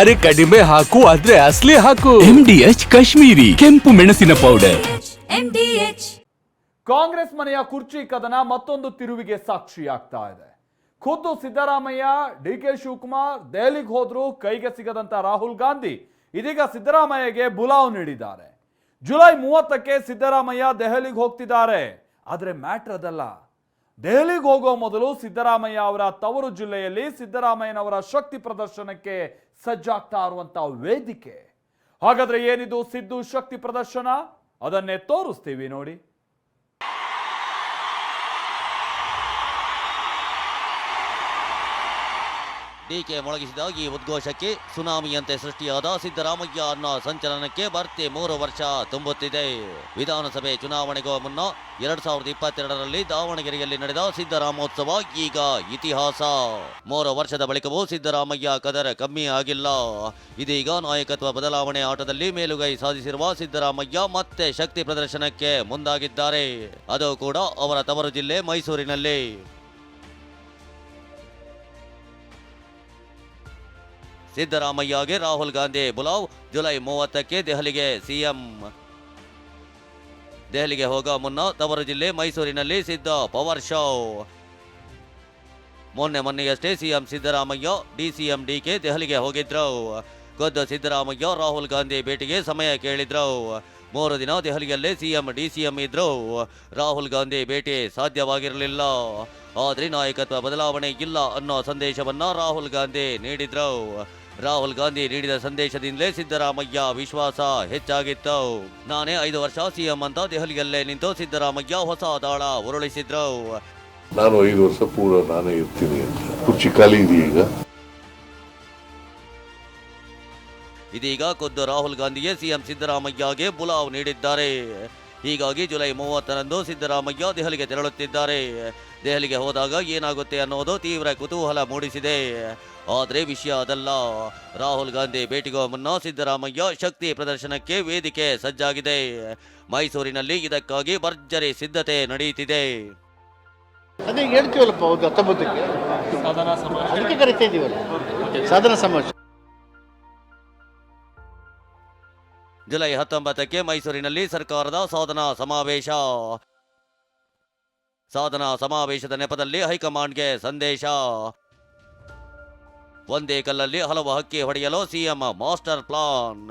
ಅರೆ ಕಡಿಮೆ ಹಾಕು ಆದ್ರೆ ಅಸ್ಲಿ ಹಾಕು. ಎಂಡಿಎಚ್ ಕಾಶ್ಮೀರಿ ಕೆಂಪು ಮೆಣಸಿನ ಪೌಡರ್ ಕಾಂಗ್ರೆಸ್ ಮನೆಯ ಕುರ್ಚಿ ಕದನ ಮತ್ತೊಂದು ತಿರುವಿಗೆ ಸಾಕ್ಷಿಯಾಗ್ತಾ ಇದೆ. ಖುದ್ದು ಸಿದ್ದರಾಮಯ್ಯ ಡಿ ಕೆ ಶಿವಕುಮಾರ್ ದೆಹಲಿಗೆ ಹೋದ್ರು ಕೈಗೆ ಸಿಗದಂತ ರಾಹುಲ್ ಗಾಂಧಿ. ಇದೀಗ ಸಿದ್ದರಾಮಯ್ಯಗೆ ಬುಲಾವ್ ನೀಡಿದ್ದಾರೆ. ಜುಲೈ ಮೂವತ್ತಕ್ಕೆ ಸಿದ್ದರಾಮಯ್ಯ ದೆಹಲಿಗೆ ಹೋಗ್ತಿದ್ದಾರೆ. ಆದ್ರೆ ಮ್ಯಾಟ್ರ್ ಅದಲ್ಲ. ದೆಹಲಿಗೆ ಹೋಗೋ ಮೊದಲು ಸಿದ್ದರಾಮಯ್ಯ ಅವರ ತವರು ಜಿಲ್ಲೆಯಲ್ಲಿ ಸಿದ್ದರಾಮಯ್ಯನವರ ಶಕ್ತಿ ಪ್ರದರ್ಶನಕ್ಕೆ ಸಜ್ಜಾಗ್ತಾ ಇರುವಂಥ ವೇದಿಕೆ. ಹಾಗಾದ್ರೆ ಏನಿದು ಸಿದ್ದು ಶಕ್ತಿ ಪ್ರದರ್ಶನ? ಅದನ್ನೇ ತೋರಿಸ್ತೀವಿ ನೋಡಿ. ಡಿಕೆ ಮೊಳಗಿಸಿದ ಈ ಉದ್ಘೋಷಕ್ಕೆ ಸುನಾಮಿಯಂತೆ ಸೃಷ್ಟಿಯಾದ ಸಿದ್ದರಾಮಯ್ಯ ಅನ್ನೋ ಸಂಚಲನಕ್ಕೆ ಭರ್ತಿ ಮೂರು ವರ್ಷ ತುಂಬುತ್ತಿದೆ. ವಿಧಾನಸಭೆ ಚುನಾವಣೆಗೂ ಮುನ್ನ ಎರಡ್ ಸಾವಿರದ ಇಪ್ಪತ್ತೆರಡರಲ್ಲಿ ದಾವಣಗೆರೆಯಲ್ಲಿ ನಡೆದ ಸಿದ್ದರಾಮೋತ್ಸವ ಈಗ ಇತಿಹಾಸ. ಮೂರು ವರ್ಷದ ಬಳಿಕವೂ ಸಿದ್ದರಾಮಯ್ಯ ಕದರ ಕಮ್ಮಿ ಆಗಿಲ್ಲ. ಇದೀಗ ನಾಯಕತ್ವ ಬದಲಾವಣೆ ಆಟದಲ್ಲಿ ಮೇಲುಗೈ ಸಾಧಿಸಿರುವ ಸಿದ್ದರಾಮಯ್ಯ ಮತ್ತೆ ಶಕ್ತಿ ಪ್ರದರ್ಶನಕ್ಕೆ ಮುಂದಾಗಿದ್ದಾರೆ. ಅದು ಕೂಡ ಅವರ ತವರು ಜಿಲ್ಲೆ ಮೈಸೂರಿನಲ್ಲಿ. ಸಿದ್ದರಾಮಯ್ಯಗೆ ರಾಹುಲ್ ಗಾಂಧಿ ಬುಲಾವ್. ಜುಲೈ ಮೂವತ್ತಕ್ಕೆ ದೆಹಲಿಗೆ ಸಿಎಂ ದೆಹಲಿಗೆ ಹೋಗೋ ಮುನ್ನ ತವರು ಜಿಲ್ಲೆ ಮೈಸೂರಿನಲ್ಲಿ ಸಿದ್ದ ಪವರ್ ಶೋ. ಮೊನ್ನೆ ಮೊನ್ನೆಯಷ್ಟೇ ಸಿಎಂ ಸಿದ್ದರಾಮಯ್ಯ, ಡಿಸಿಎಂ ಡಿಕೆ ದೆಹಲಿಗೆ ಹೋಗಿದ್ರು. ಖುದ್ದು ಸಿದ್ದರಾಮಯ್ಯ, ರಾಹುಲ್ ಗಾಂಧಿ ಭೇಟಿಗೆ ಸಮಯ ಕೇಳಿದ್ರು. ಮೂರು ದಿನ ದೆಹಲಿಯಲ್ಲೇ ಸಿಎಂ, ಡಿಸಿಎಂ ಇದ್ರು. ರಾಹುಲ್ ಗಾಂಧಿ ಭೇಟಿ ಸಾಧ್ಯವಾಗಿರಲಿಲ್ಲ. ಆದರೆ ನಾಯಕತ್ವ ಬದಲಾವಣೆ ಇಲ್ಲ ಅನ್ನೋ ಸಂದೇಶವನ್ನು ರಾಹುಲ್ ಗಾಂಧಿ ನೀಡಿದ್ರು. ರಾಹುಲ್ ಗಾಂಧಿ ನೀಡಿದ ಸಂದೇಶದಿಂದಲೇ ಸಿದ್ದರಾಮಯ್ಯ ವಿಶ್ವಾಸ ಹೆಚ್ಚಾಗಿತ್ತು. ನಾನೇ ಐದು ವರ್ಷ ಸಿಎಂ ಅಂತ ದೆಹಲಿಯಲ್ಲೇ ನಿಂತು ಸಿದ್ದರಾಮಯ್ಯ ಹೊಸ ದಾಳ ಉರುಳಿಸಿದ್ರು. ನಾನು ಐದು ವರ್ಷ ಪೂರ ನಾನೇ ಇರ್ತೀನಿ ಅಂತ. ಕುರ್ಚಿ ಖಾಲಿ ಈಗ? ಇದೀಗ ಖುದ್ದು ರಾಹುಲ್ ಗಾಂಧಿಗೆ ಸಿಎಂ ಸಿದ್ದರಾಮಯ್ಯಗೆ ಬುಲಾವ್ ನೀಡಿದ್ದಾರೆ. ಹೀಗಾಗಿ ಜುಲೈ ಮೂವತ್ತರಂದು ಸಿದ್ದರಾಮಯ್ಯ ದೆಹಲಿಗೆ ತೆರಳುತ್ತಿದ್ದಾರೆ. ದೆಹಲಿಗೆ ಹೋದಾಗ ಏನಾಗುತ್ತೆ ಅನ್ನೋದು ತೀವ್ರ ಕುತೂಹಲ ಮೂಡಿಸಿದೆ. ಆದರೆ ವಿಷಯ ಅದಲ್ಲ. ರಾಹುಲ್ ಗಾಂಧಿ ಭೇಟಿಗೂ ಮುನ್ನ ಸಿದ್ದರಾಮಯ್ಯ ಶಕ್ತಿ ಪ್ರದರ್ಶನಕ್ಕೆ ವೇದಿಕೆ ಸಜ್ಜಾಗಿದೆ. ಮೈಸೂರಿನಲ್ಲಿ ಇದಕ್ಕಾಗಿ ಭರ್ಜರಿ ಸಿದ್ಧತೆ ನಡೆಯುತ್ತಿದೆ. ಅದೇ ಹೇಳ್ತೀವಲ್ಲಪ್ಪ ಹೌದು ಹತ್ತೊಂಬತ್ತಕ್ಕೆ ಅದಕ್ಕೆ ಕರಿತಾ ಇದೀವಲ್ಲ? ಸಾಧನ ಸಮಾಜ ಜುಲೈ ಹತ್ತೊಂಬತ್ತಕ್ಕೆ ಮೈಸೂರಿನಲ್ಲಿ ಸರ್ಕಾರದ ಸಾಧನಾ ಸಮಾವೇಶ. ಸಾಧನಾ ಸಮಾವೇಶದ ನೆಪದಲ್ಲಿ ಹೈಕಮಾಂಡ್ಗೆ ಸಂದೇಶ. ಒಂದೇ ಕಲ್ಲಲ್ಲಿ ಹಲವು ಹಕ್ಕಿ ಹೊಡೆಯಲು ಸಿಎಂ ಮಾಸ್ಟರ್ ಪ್ಲಾನ್.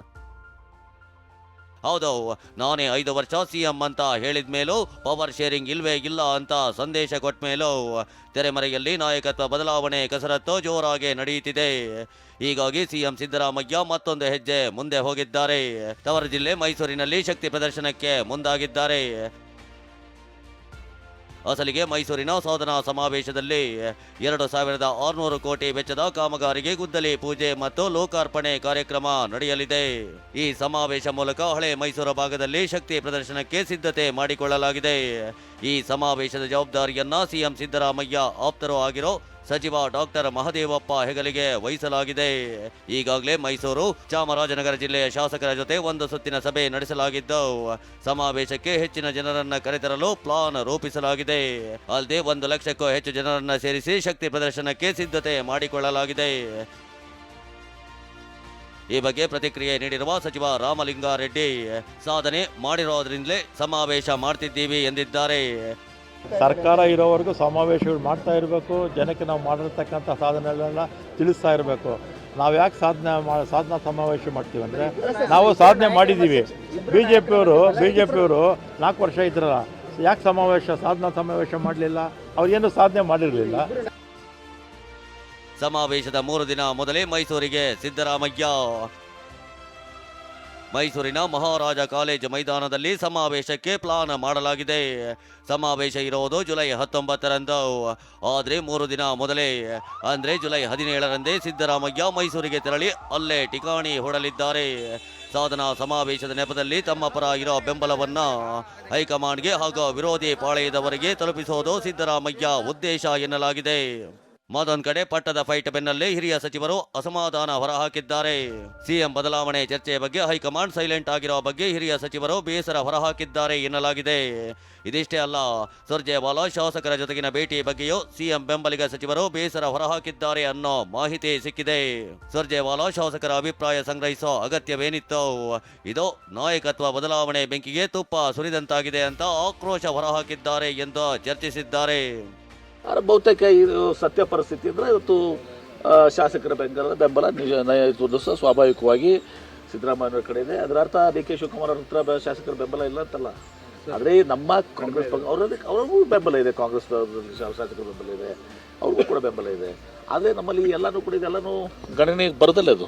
ಹೌದು, ನಾನೇ ಐದು ವರ್ಷ ಸಿಎಂ ಅಂತ ಹೇಳಿದ ಮೇಲೂ ಪವರ್ ಶೇರಿಂಗ್ ಇಲ್ವೇ ಇಲ್ಲ ಅಂತ ಸಂದೇಶ ಕೊಟ್ಟ ಮೇಲೂ ತೆರೆಮರೆಯಲ್ಲಿ ನಾಯಕತ್ವ ಬದಲಾವಣೆ ಕಸರತ್ತು ಜೋರಾಗಿ ನಡೆಯುತ್ತಿದೆ. ಹೀಗಾಗಿ ಸಿಎಂ ಸಿದ್ದರಾಮಯ್ಯ ಮತ್ತೊಂದು ಹೆಜ್ಜೆ ಮುಂದೆ ಹೋಗಿದ್ದಾರೆ. ತವರ ಜಿಲ್ಲೆ ಮೈಸೂರಿನಲ್ಲಿ ಶಕ್ತಿ ಪ್ರದರ್ಶನಕ್ಕೆ ಮುಂದಾಗಿದ್ದಾರೆ. ಅಸಲಿಗೆ ಮೈಸೂರಿನ ಸಾಧನಾ ಸಮಾವೇಶದಲ್ಲಿ ಎರಡು ಸಾವಿರದ ಆರುನೂರು ಕೋಟಿ ವೆಚ್ಚದ ಕಾಮಗಾರಿಗೆ ಗುದ್ದಲಿ ಪೂಜೆ ಮತ್ತು ಲೋಕಾರ್ಪಣೆ ಕಾರ್ಯಕ್ರಮ ನಡೆಯಲಿದೆ. ಈ ಸಮಾವೇಶ ಮೂಲಕ ಹಳೆ ಮೈಸೂರು ಭಾಗದಲ್ಲಿ ಶಕ್ತಿ ಪ್ರದರ್ಶನಕ್ಕೆ ಸಿದ್ಧತೆ ಮಾಡಿಕೊಳ್ಳಲಾಗಿದೆ. ಈ ಸಮಾವೇಶದ ಜವಾಬ್ದಾರಿಯನ್ನ ಸಿಎಂ ಸಿದ್ದರಾಮಯ್ಯ ಆಪ್ತರು ಆಗಿರೋ ಸಚಿವ ಡಾಕ್ಟರ್ ಮಹದೇವಪ್ಪ ಹೆಗಲಿಗೆ ವಹಿಸಲಾಗಿದೆ. ಈಗಾಗಲೇ ಮೈಸೂರು ಚಾಮರಾಜನಗರ ಜಿಲ್ಲೆಯ ಶಾಸಕರ ಜೊತೆ ಒಂದು ಸುತ್ತಿನ ಸಭೆ ನಡೆಸಲಾಗಿದ್ದು, ಸಮಾವೇಶಕ್ಕೆ ಹೆಚ್ಚಿನ ಜನರನ್ನು ಕರೆತರಲು ಪ್ಲಾನ್ ರೂಪಿಸಲಾಗಿದೆ. ಅಲ್ಲದೆ ಒಂದು ಲಕ್ಷಕ್ಕೂ ಹೆಚ್ಚು ಜನರನ್ನು ಸೇರಿಸಿ ಶಕ್ತಿ ಪ್ರದರ್ಶನಕ್ಕೆ ಸಿದ್ಧತೆ ಮಾಡಿಕೊಳ್ಳಲಾಗಿದೆ. ಈ ಬಗ್ಗೆ ಪ್ರತಿಕ್ರಿಯೆ ನೀಡಿರುವ ಸಚಿವ ರಾಮಲಿಂಗಾರೆಡ್ಡಿ, ಸಾಧನೆ ಮಾಡಿರೋದ್ರಿಂದಲೇ ಸಮಾವೇಶ ಮಾಡ್ತಿದ್ದೀವಿ ಎಂದಿದ್ದಾರೆ. ಸರ್ಕಾರ ಇರೋವರೆಗೂ ಸಮಾವೇಶಗಳು ಮಾಡ್ತಾ ಇರಬೇಕು. ಜನಕ್ಕೆ ನಾವು ಮಾಡಿರ್ತಕ್ಕಂಥ ಸಾಧನೆಗಳೆಲ್ಲ ತಿಳಿಸ್ತಾ ಇರಬೇಕು. ನಾವು ಯಾಕೆ ಸಾಧನೆ ಮಾ ಸಾಧನಾ ಸಮಾವೇಶ ಮಾಡ್ತೀವಿ ಅಂದರೆ ನಾವು ಸಾಧನೆ ಮಾಡಿದ್ದೀವಿ ಬಿ ಜೆ ಪಿಯವರು ಬಿ ಜೆ ಪಿಯವರು ನಾಲ್ಕು ವರ್ಷ ಇದ್ರಲ್ಲ ಯಾಕೆ ಸಮಾವೇಶ ಸಾಧನಾ ಸಮಾವೇಶ ಮಾಡಲಿಲ್ಲ? ಅವ್ರೇನು ಸಾಧನೆ ಮಾಡಿರಲಿಲ್ಲ? ಸಮಾವೇಶದ ಮೂರು ದಿನ ಮೊದಲೇ ಮೈಸೂರಿಗೆ ಸಿದ್ದರಾಮಯ್ಯ. ಮೈಸೂರಿನ ಮಹಾರಾಜ ಕಾಲೇಜು ಮೈದಾನದಲ್ಲಿ ಸಮಾವೇಶಕ್ಕೆ ಪ್ಲಾನ್ ಮಾಡಲಾಗಿದೆ. ಸಮಾವೇಶ ಇರೋದು ಜುಲೈ ಹತ್ತೊಂಬತ್ತರಂದು. ಆದರೆ ಮೂರು ದಿನ ಮೊದಲೇ, ಅಂದರೆ ಜುಲೈ ಹದಿನೇಳರಂದೇ ಸಿದ್ದರಾಮಯ್ಯ ಮೈಸೂರಿಗೆ ತೆರಳಿ ಅಲ್ಲೇ ಠಿಕಾಣಿ ಹೊಡಲಿದ್ದಾರೆ. ಸಾಧನಾ ಸಮಾವೇಶದ ನೆಪದಲ್ಲಿ ತಮ್ಮ ಪರ ಇರೋ ಬೆಂಬಲವನ್ನು ಹೈಕಮಾಂಡ್ಗೆ ಹಾಗೂ ವಿರೋಧಿ ಪಾಳೆಯದವರಿಗೆ ತಲುಪಿಸೋದು ಸಿದ್ದರಾಮಯ್ಯ ಉದ್ದೇಶ ಎನ್ನಲಾಗಿದೆ. ಮತ್ತೊಂದು ಕಡೆ ಪಟ್ಟದ ಫೈಟ್ ಬೆನ್ನಲ್ಲೇ ಹಿರಿಯ ಸಚಿವರು ಅಸಮಾಧಾನ ಹೊರಹಾಕಿದ್ದಾರೆ. ಸಿಎಂ ಬದಲಾವಣೆ ಚರ್ಚೆಯ ಬಗ್ಗೆ ಹೈಕಮಾಂಡ್ ಸೈಲೆಂಟ್ ಆಗಿರುವ ಬಗ್ಗೆ ಹಿರಿಯ ಸಚಿವರು ಬೇಸರ ಹೊರಹಾಕಿದ್ದಾರೆ ಎನ್ನಲಾಗಿದೆ. ಇದಿಷ್ಟೇ ಅಲ್ಲ, ಸುರ್ಜೇವಾಲಾ ಶಾಸಕರ ಜೊತೆಗಿನ ಭೇಟಿ ಬಗ್ಗೆಯೂ ಸಿಎಂ ಬೆಂಬಲಿಗ ಸಚಿವರು ಬೇಸರ ಹೊರಹಾಕಿದ್ದಾರೆ ಅನ್ನೋ ಮಾಹಿತಿ ಸಿಕ್ಕಿದೆ. ಸುರ್ಜೇವಾಲಾ ಶಾಸಕರ ಅಭಿಪ್ರಾಯ ಸಂಗ್ರಹಿಸೋ ಅಗತ್ಯವೇನಿತ್ತು, ಇದು ನಾಯಕತ್ವ ಬದಲಾವಣೆ ಬೆಂಕಿಗೆ ತುಪ್ಪ ಸುರಿದಂತಾಗಿದೆ ಅಂತ ಆಕ್ರೋಶ ಹೊರಹಾಕಿದ್ದಾರೆ ಎಂದು ಚರ್ಚಿಸಿದ್ದಾರೆ. ಬಹುತೇಕ ಇದು ಸತ್ಯ ಪರಿಸ್ಥಿತಿ ಅಂದರೆ ಇವತ್ತು ಆ, ಶಾಸಕರ ಬೆಂಬಲ ಬೆಂಬಲ ನಿಜ ಇದು ಸಹ ಸ್ವಾಭಾವಿಕವಾಗಿ ಸಿದ್ದರಾಮಯ್ಯವ್ರ ಕಡೆ ಇದೆ. ಅದರ ಅರ್ಥ ಡಿ ಕೆ ಶಿವಕುಮಾರ್ ಅವ್ರ ಹತ್ರ ಬೆ- ಶಾಸಕರ ಬೆಂಬಲ ಇಲ್ಲ ಅಂತಲ್ಲ. ಆದರೆ ನಮ್ಮ ಕಾಂಗ್ರೆಸ್ ಪಕ್ಷ ಅವರಲ್ಲಿ ಅವ್ರಿಗೂ ಬೆಂಬಲ ಇದೆ. ಕಾಂಗ್ರೆಸ್ ಶಾಸಕರ ಬೆಂಬಲ ಇದೆ. ಅವ್ರಿಗೂ ಕೂಡ ಬೆಂಬಲ ಇದೆ. ಆದರೆ ನಮ್ಮಲ್ಲಿ ಎಲ್ಲನೂ ಕೂಡ ಇದೆಲ್ಲನೂ ಗಣನೆಗೆ ಬರೋದಲ್ಲ ಅದು.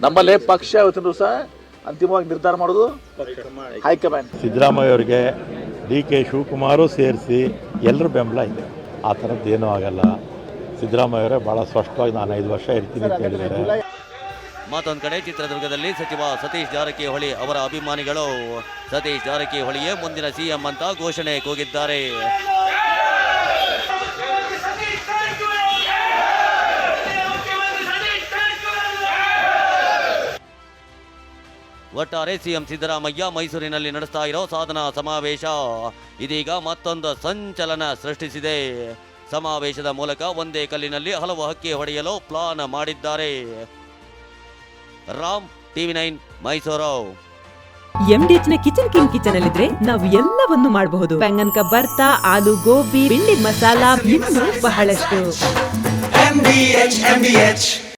ನಮ್ಮಲ್ಲೇ ಪಕ್ಷ ಇವತ್ತಿನ ಸಹ ಅಂತಿಮವಾಗಿ ನಿರ್ಧಾರ ಮಾಡೋದು ಹೈಕಮಾಂಡ್. ಸಿದ್ದರಾಮಯ್ಯ ಅವರಿಗೆ ಡಿ ಕೆ ಶಿವಕುಮಾರು ಸೇರಿಸಿ ಎಲ್ಲರ ಬೆಂಬಲ ಇದೆ. ಆ ಥರದ್ದು ಏನೂ ಆಗಲ್ಲ. ಸಿದ್ದರಾಮಯ್ಯವರೇ ಭಾಳ ಸ್ಪಷ್ಟವಾಗಿ ನಾನು ಐದು ವರ್ಷ ಇರ್ತೀನಿ ಅಂತ ಹೇಳಿದ್ದಾರೆ. ಮತ್ತೊಂದು ಕಡೆ ಚಿತ್ರದುರ್ಗದಲ್ಲಿ ಸಚಿವ ಸತೀಶ್ ಜಾರಕಿಹೊಳಿ ಅವರ ಅಭಿಮಾನಿಗಳು ಸತೀಶ್ ಜಾರಕಿಹೊಳಿಯೇ ಮುಂದಿನ ಸಿಎಂ ಅಂತ ಘೋಷಣೆ ಕೂಗಿದ್ದಾರೆ. ಒಟ್ಟಾರೆ ಸಿಎಂ ಸಿದ್ದರಾಮಯ್ಯ ಮೈಸೂರಿನಲ್ಲಿ ನಡೆಸ್ತಾ ಇರೋ ಸಾಧನಾ ಸಮಾವೇಶ. ಇದೀಗ ಮತ್ತೊಂದು ಸಂಚಲನ ಸೃಷ್ಟಿಸಿದೆ. ಸಮಾವೇಶದ ಮೂಲಕ ಒಂದೇ ಕಲ್ಲಿನಲ್ಲಿ ಹಲವು ಹಕ್ಕಿ ಹೊಡೆಯಲು ಪ್ಲಾನ್ ಮಾಡಿದ್ದಾರೆ. Ram TV nine Mysuru. ಎಂಡಿಎಚ್ನ kitchen king kitchen ಅಲ್ಲಿದ್ರೆ ನಾವು ಎಲ್ಲವನ್ನು ಮಾಡಬಹುದು. ಬೆಂಗನ್ಕ ಭರ್ತಾ ಆಲೂ ಗೋಬಿ ಬೆಂಡಿ ಮಸಾಲಾ ಇನ್ನೂ ಬಹಳಷ್ಟು